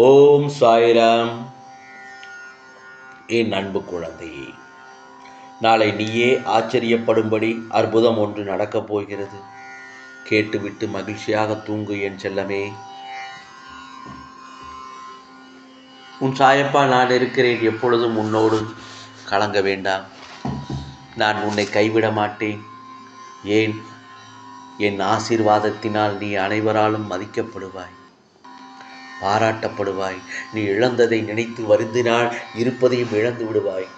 ஓம் சாய்ராம். என் அன்பு குழந்தையே நாளை நீயே ஆச்சரியப்படும்படி அற்புதம் ஒன்று நடக்கப் போகிறது. கேட்டுவிட்டு மகிழ்ச்சியாக தூங்கு என் செல்லமே. உன் சாயப்பா நான் இருக்கிறேன். எப்பொழுதும் உன்னோடு கலங்க வேண்டாம். நான் உன்னை கைவிட மாட்டேன். ஏன்? என் ஆசீர்வாதத்தினால் நீ அனைவராலும் மதிக்கப்படுவாய். பாராட்டப்படுவாய். நீ இழந்ததை நினைத்து வருந்தினால் இருப்பதையும் இழந்து விடுவாய்.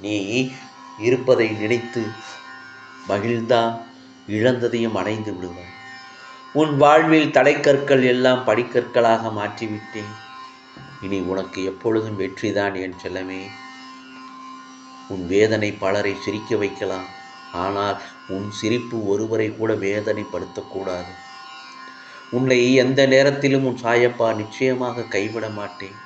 நீ இருப்பதை நினைத்து மகிழ்ந்தா இழந்ததையும் அடைந்து விடுவாய். உன் வாழ்வில் தலைக்கற்கள் எல்லாம் படிக்கற்களாக மாற்றிவிட்டேன். இனி உனக்கு எப்பொழுதும் வெற்றிதான் என் செல்லமே. உன் வேதனை பலரை சிரிக்க வைக்கலாம். ஆனால் உன் சிரிப்பு ஒருவரை கூட வேதனைப்படுத்தக்கூடாது. உன்னை எந்த நேரத்திலும் உன் சாயப்பா நிச்சயமாக கைவிட மாட்டேன்.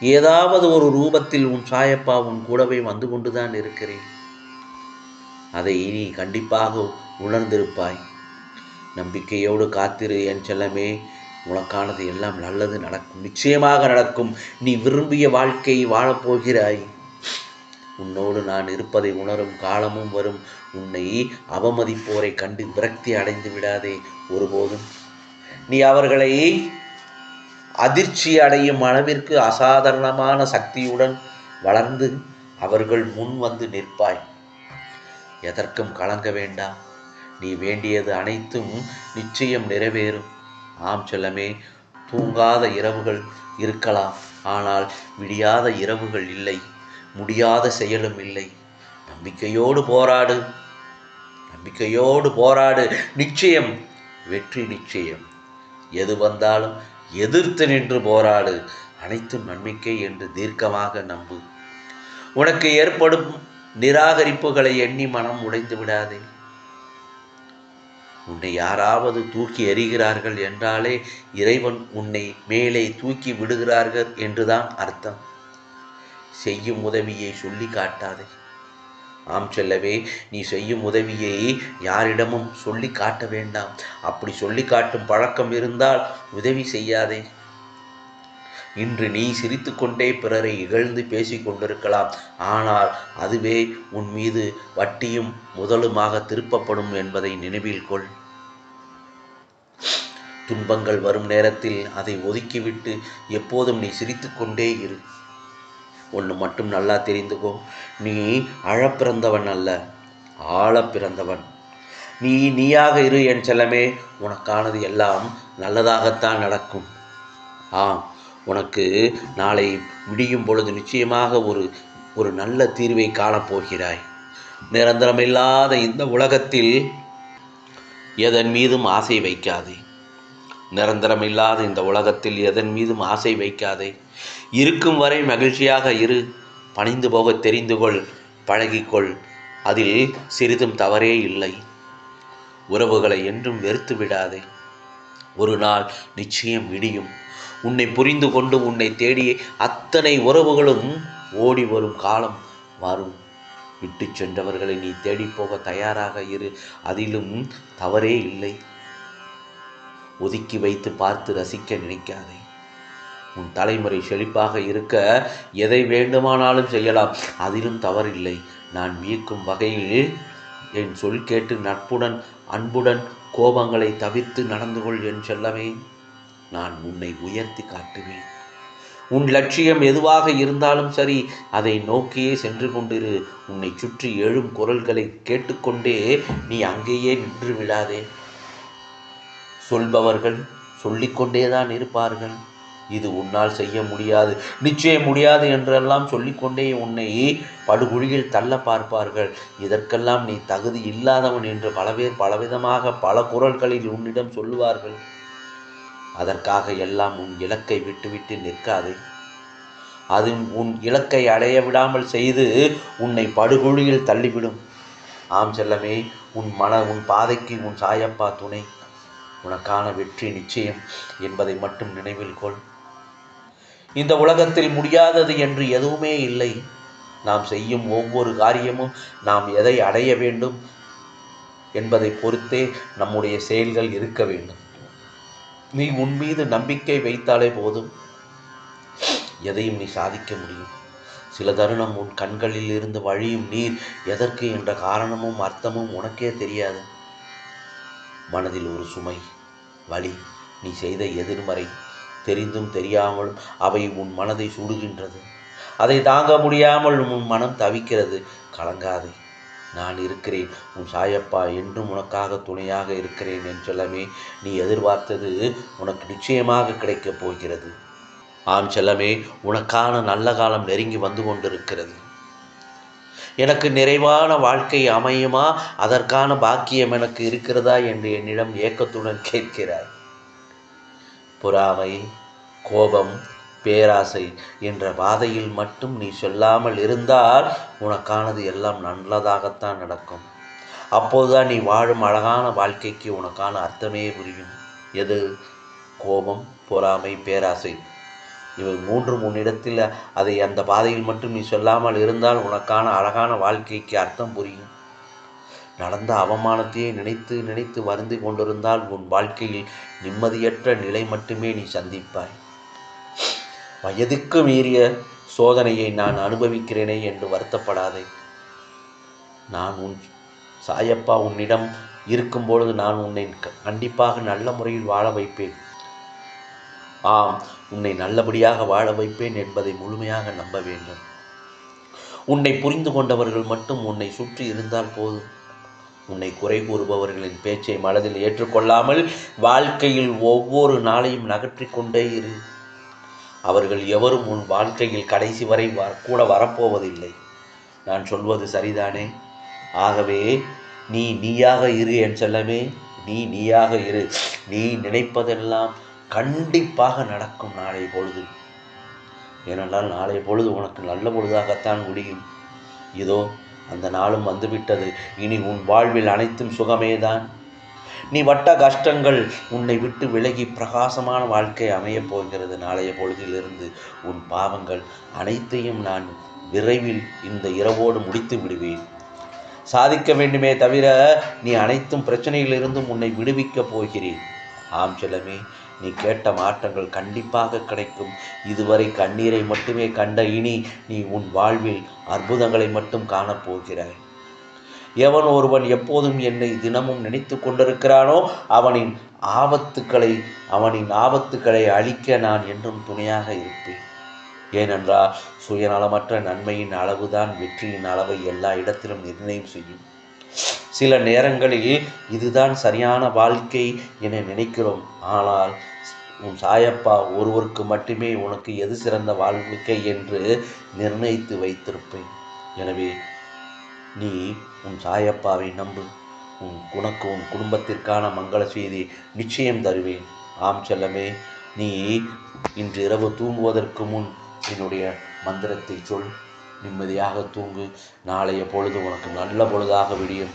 ஏதாவது ஒரு ரூபத்தில் உன் சாயப்பா உன் கூடவே வந்து கொண்டுதான் இருக்கிறேன். அதை நீ கண்டிப்பாக உணர்ந்திருப்பாய். நம்பிக்கையோடு காத்திரு என் செல்லமே. உனக்கானது எல்லாம் நல்லது நடக்கும். நிச்சயமாக நடக்கும். நீ விரும்பிய வாழ்க்கையை வாழப்போகிறாய். உன்னோடு நான் இருப்பதை உணரும் காலமும் வரும். உன்னை அவமதிப்போரை கண்டு விரக்தி அடைந்து விடாதே ஒருபோதும். நீ அவர்களை அதிர்ச்சி அடையும் அளவிற்கு அசாதாரணமான சக்தியுடன் வளர்ந்து அவர்கள் முன் வந்து நிற்பாய். எதற்கும் கலங்க வேண்டாம். நீ வேண்டியது அனைத்தும் நிச்சயம் நிறைவேறும். ஆம் செல்லமே தூங்காத இரவுகள் இருக்கலாம். ஆனால் விடியாத இரவுகள் இல்லை. முடியாத செயலும் இல்லை. நம்பிக்கையோடு போராடு. நம்பிக்கையோடு போராடு. நிச்சயம் வெற்றி நிச்சயம். எது வந்தாலும் எதிர்த்து நின்று போராடு. அனைத்தும் நம்பிக்கை என்று தீர்க்கமாக நம்பு. உனக்கு ஏற்படும் நிராகரிப்புகளை எண்ணி மனம் உடைந்து விடாதே. உன்னை யாராவது தூக்கி எறிகிறார்கள் என்றாலே இறைவன் உன்னை மேலே தூக்கி விடுகிறார்கள் என்றுதான் அர்த்தம். செய்யும் உதவியை சொல்லி காட்டாதே. ஆம் செல்லவே நீ செய்யும் உதவியை யாரிடமும் சொல்லி காட்ட வேண்டாம். அப்படி சொல்லி காட்டும் பழக்கம் இருந்தால் உதவி செய்யாதே. இன்று நீ சிரித்துக்கொண்டே பிறரை இகழ்ந்து பேசி கொண்டிருக்கலாம். ஆனால் அதுவே உன் மீது வட்டியும் முதலுமாக திருப்பப்படும் என்பதை நினைவில் கொள். துன்பங்கள் வரும் நேரத்தில் அதை ஒதுக்கிவிட்டு எப்போதும் நீ சிரித்துக்கொண்டே இரு. ஒன்று மட்டும் நல்லா தெரிந்துக்கோ. நீ அழப்பிறந்தவன் அல்ல ஆழ பிறந்தவன் நீ நீயாக இரு என் செல்லமே உனக்கானது எல்லாம் நல்லதாகத்தான் நடக்கும். ஆம் உனக்கு நாளை விடியும் பொழுது நிச்சயமாக ஒரு ஒரு நல்ல தீர்வை காணப்போகிறாய். நிரந்தரமில்லாத இந்த உலகத்தில் எதன் மீதும் ஆசை வைக்காதே. நிரந்தரமில்லாத இந்த உலகத்தில் எதன் மீதும் ஆசை வைக்காதே. இருக்கும் வரை மகிழ்ச்சியாக இரு. பணிந்து போக தெரிந்து கொள். பழகிக்கொள். அதில் சிறிதும் தவறே இல்லை. உறவுகளை என்றும் வெறுத்து விடாதே. ஒரு நாள் நிச்சயம் விடியும். உன்னை புரிந்து கொண்டு உன்னை தேடி அத்தனை உறவுகளும் ஓடி வரும் காலம் வரும் விட்டு சென்றவர்களை நீ தேடி போக தயாராக இரு. அதிலும் தவறே இல்லை. ஒதுக்கி வைத்து பார்த்து ரசிக்க நினைக்காதே. உன் தலைமுறை செழிப்பாக இருக்க எதை வேண்டுமானாலும் செய்யலாம். அதிலும் தவறில்லை. நான் வியக்கும் வகையில் என் சொல் கேட்டு நட்புடன் அன்புடன் கோபங்களை தவிர்த்து நடந்து கொள் என் செல்லவே நான் உன்னை உயர்த்தி காட்டுவேன். உன் லட்சியம் எதுவாக இருந்தாலும் சரி அதை நோக்கியே சென்று கொண்டிரு. உன்னை சுற்றி எழும் குரல்களை கேட்டுக்கொண்டே நீ அங்கேயே நின்று விடாதே சொல்பவர்கள் சொல்லிக்கொண்டேதான் இருப்பார்கள். இது உன்னால் செய்ய முடியாது. நிச்சயம் முடியாது என்றெல்லாம் சொல்லிக்கொண்டே உன்னை படுகுழியில் தள்ள பார்ப்பார்கள். இதற்கெல்லாம் நீ தகுதி இல்லாதவன் என்று பல பேர் பலவிதமாக பல குரல்களில் உன்னிடம் சொல்லுவார்கள். அதற்காக எல்லாம் உன் இலக்கை விட்டுவிட்டு நிற்காதே. அது உன் இலக்கை அடைய விடாமல் செய்து உன்னை படுகுழியில் தள்ளிவிடும். ஆம் செல்லமே உன் மன உன் பாதைக்கு உன் சாயப்பா துணை. உனக்கான வெற்றி நிச்சயம் என்பதை மட்டும் நினைவில் கொள். இந்த உலகத்தில் முடியாதது என்று எதுவுமே இல்லை. நாம் செய்யும் ஒவ்வொரு காரியமும் நாம் எதை அடைய வேண்டும் என்பதை பொறுத்தே நம்முடைய செயல்கள் இருக்க வேண்டும். நீ உன் மீது நம்பிக்கை வைத்தாலே போதும். எதையும் நீ சாதிக்க முடியும். சில தருணம் உன் கண்களில் இருந்து வழியும் நீர் எதற்கு என்ற காரணமும் அர்த்தமும் உனக்கே தெரியாது. மனதில் ஒரு சுமை. வழி நீ செய்த எதிர்மறை தெரிந்தும் தெரியாமலும் அவை உன் மனதை சுடுகின்றது. அதை தாங்க முடியாமல் உன் மனம் தவிக்கிறது. கலங்காதே. நான் இருக்கிறேன். உன் சாயப்பா என்றும் உனக்காக துணையாக இருக்கிறேன் என் செல்லமே. நீ எதிர்பார்த்தது உனக்கு நிச்சயமாக கிடைக்கப் போகிறது. ஆம் செல்லமே உனக்கான நல்ல காலம் நெருங்கி வந்து கொண்டிருக்கிறது. எனக்கு நிறைவான வாழ்க்கை அமையுமா? அதற்கான பாக்கியம் எனக்கு இருக்கிறதா என்று என்னிடம் ஏக்கத்துடன் கேட்கிறார். பொறாமை கோபம் பேராசை என்ற பாதையில் மட்டும் நீ சொல்லாமல் இருந்தால் உனக்கானது எல்லாம் நல்லதாகத்தான் நடக்கும். அப்போதுதான் நீ வாழும் அழகான வாழ்க்கைக்கு உனக்கான அர்த்தமே புரியும். எது? கோபம் பொறாமை பேராசை. இவை மூன்றும் உன்னிடத்தில் அதை அந்த பாதையில் மட்டும் நீ சொல்லாமல் இருந்தால் உனக்கான அழகான வாழ்க்கைக்கு அர்த்தம் புரியும். நடந்த அவமானத்தையே நினைத்து நினைத்து வருந்து கொண்டிருந்தால் உன் வாழ்க்கையில் நிம்மதியற்ற நிலை மட்டுமே நீ சந்திப்பாய். வயதுக்கு மீறிய சோதனையை நான் அனுபவிக்கிறேனே என்று வருத்தப்படாதே. நான் உன் சாயப்பா உன்னிடம் இருக்கும் பொழுது நான் உன்னை கண்டிப்பாக நல்ல முறையில் வாழ வைப்பேன். ஆம் உன்னை நல்லபடியாக வாழ வைப்பேன் என்பதை முழுமையாக நம்ப வேண்டும். உன்னை புரிந்து கொண்டவர்கள் மட்டும் உன்னை சுற்றி இருந்தால் போதும். உன்னை குறை கூறுபவர்களின் பேச்சை மனதில் ஏற்றுக்கொள்ளாமல் வாழ்க்கையில் ஒவ்வொரு நாளையும் நகற்றிக் கொண்டே இரு. அவர்கள் எவரும் உன் வாழ்க்கையில் கடைசி வரை வ கூட வரப்போவதில்லை. நான் சொல்வது சரிதானே? ஆகவே நீ நீயாக இரு என் செல்லமே. நீ நீயாக இரு. நீ நினைப்பதெல்லாம் கண்டிப்பாக நடக்கும் நாளைய பொழுது. ஏனென்றால் நாளைய பொழுது உனக்கு நல்ல பொழுதாகத்தான் முடியும். இதோ அந்த நாளும் வந்துவிட்டது. இனி உன் வாழ்வில் அனைத்தும் சுகமேதான். நீ வட்ட கஷ்டங்கள் உன்னை விட்டு விலகி பிரகாசமான வாழ்க்கை அமையப் போகிறது நாளைய பொழுதிலிருந்து. உன் பாவங்கள் அனைத்தையும் நான் விரைவில் இந்த இரவோடு முடித்து விடுவேன். சாதிக்க வேண்டுமே தவிர நீ அனைத்தும் பிரச்சனையிலிருந்தும் உன்னை விடுவிக்கப் போகிறேன். ஆம் செல்லமே நீ கேட்ட மாற்றங்கள் கண்டிப்பாக கிடைக்கும். இதுவரை கண்ணீரை மட்டுமே கண்ட இனி நீ உன் வாழ்வில் அற்புதங்களை மட்டும் காணப்போகிறாய் எவன் ஒருவன் எப்போதும் என்னை தினமும் நினைத்து கொண்டிருக்கிறானோ அவனின் ஆபத்துக்களை அவனின் ஆபத்துக்களை அழிக்க நான் என்றும் துணையாக இருப்பேன். ஏனென்றால் சுயநலமற்ற நன்மையின் அளவுதான் வெற்றியின் அளவை எல்லா இடத்திலும் நிர்ணயம் செய்யும். சில நேரங்களில் இதுதான் சரியான வாழ்க்கை என நினைக்கிறோம். ஆனால் உன் சாயப்பா ஒருவருக்கு மட்டுமே உனக்கு எது சிறந்த வாழ்க்கை என்று நிர்ணயித்து வைத்திருப்பேன். எனவே நீ உன் சாயப்பாவை நம்பு. உன் உனக்கு உன் குடும்பத்திற்கான மங்கள செய்தி நிச்சயம் தருவேன். ஆம் செல்லமே நீ இன்று இரவு தூங்குவதற்கு முன் என்னுடைய மந்திரத்தை சொல். நிம்மதியாக தூங்கு. நாளைய பொழுது உனக்கு நல்ல பொழுதாக விடியும்.